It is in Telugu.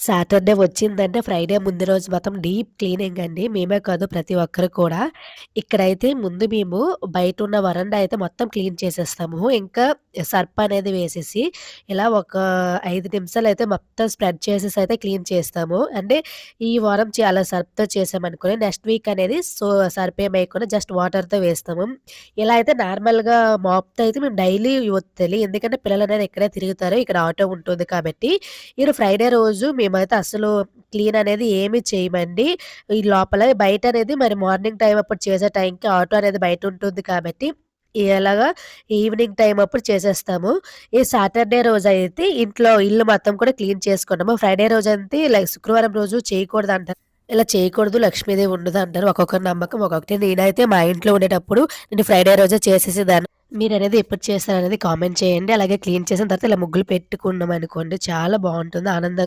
సాటర్డే వచ్చిందంటే ఫ్రైడే ముందు రోజు మొత్తం డీప్ క్లీనింగ్ అండి. మేమే కాదు ప్రతి ఒక్కరు కూడా. ఇక్కడైతే ముందు మేము బయట ఉన్న వరండా అయితే మొత్తం క్లీన్ చేసేస్తాము. ఇంకా సర్ప్ అనేది వేసేసి ఇలా ఒక ఐదు నిమిషాలు అయితే మొత్తం స్ప్రెడ్ చేసేసి అయితే క్లీన్ చేస్తాము. అంటే ఈ వారం చాలా సర్ప్‌తో చేసామనుకుని నెక్స్ట్ వీక్ అనేది సో సర్ప్ ఏమైకుండా జస్ట్ వాటర్‌తో వేస్తాము. ఇలా అయితే నార్మల్‌గా మాప్‌తో అయితే మేము డైలీ ఒత్తాలి. ఎందుకంటే పిల్లలు అనేది ఇక్కడే తిరుగుతారు. ఇక్కడ ఆటో ఉంటుంది కాబట్టి. ఈరోజు ఫ్రైడే రోజు మేమైతే అసలు క్లీన్ అనేది ఏమి చేయమండి. ఈ లోపల బయట అనేది మరి మార్నింగ్ టైం అప్పుడు చేసే టైంకి ఆటో అనేది బయట ఉంటుంది కాబట్టి ఎలాగా ఈవినింగ్ టైం అప్పుడు చేసేస్తాము. ఈ సాటర్డే రోజు అయితే ఇంట్లో ఇల్లు మొత్తం కూడా క్లీన్ చేసుకుంటాము. ఫ్రైడే రోజు అయితే లైక్ శుక్రవారం రోజు చేయకూడదు అంటారు ఇలా చేయకూడదు లక్ష్మీదేవి ఉండదంటారు. ఒక్కొక్కరి నమ్మకం ఒక్కొక్కటి. నేనైతే మా ఇంట్లో ఉండేటప్పుడు నేను ఫ్రైడే రోజే చేసేసేదాన్ని. అనేది ఎప్పుడు చేస్తారనేది కామెంట్ చేయండి. అలాగే క్లీన్ చేసిన తర్వాత ఇలా ముగ్గులు పెట్టుకున్నాం అనుకోండి చాలా బాగుంటుంది ఆనందంగా